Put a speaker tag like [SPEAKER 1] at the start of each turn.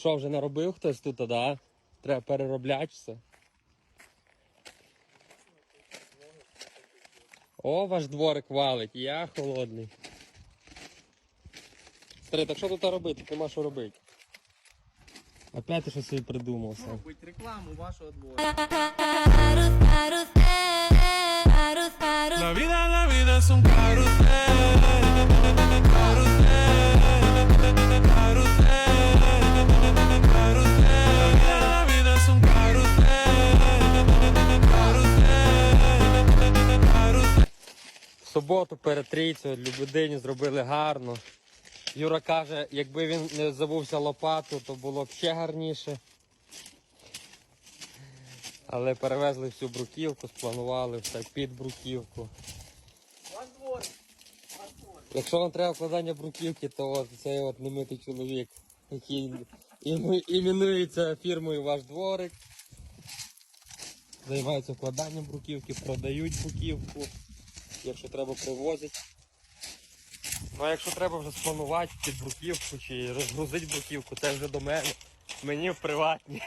[SPEAKER 1] Що, вже наробив хтось тут, да? Треба переробляти все. О, ваш дворик валить, я холодний. Старий, так що тут робити? Нема що робити. Опять ти щось собі придумав.
[SPEAKER 2] Робить рекламу вашого двору.
[SPEAKER 3] La vida, la vida es un carrusel. Carrusel.
[SPEAKER 1] В суботу перед трійцею Любидині зробили гарно. Юра каже, якби він не забувся лопату, то було б ще гарніше. Але перевезли всю бруківку, спланували все під бруківку. Якщо вам треба вкладання бруківки, то от цей от немитий чоловік, який іменується фірмою Ваш дворик. Займаються вкладанням бруківки, продають бруківку якщо треба привозити. Ну а якщо треба вже спланувати під бруківку чи розгрузити бруківку, це вже до мене. Мені в приватні.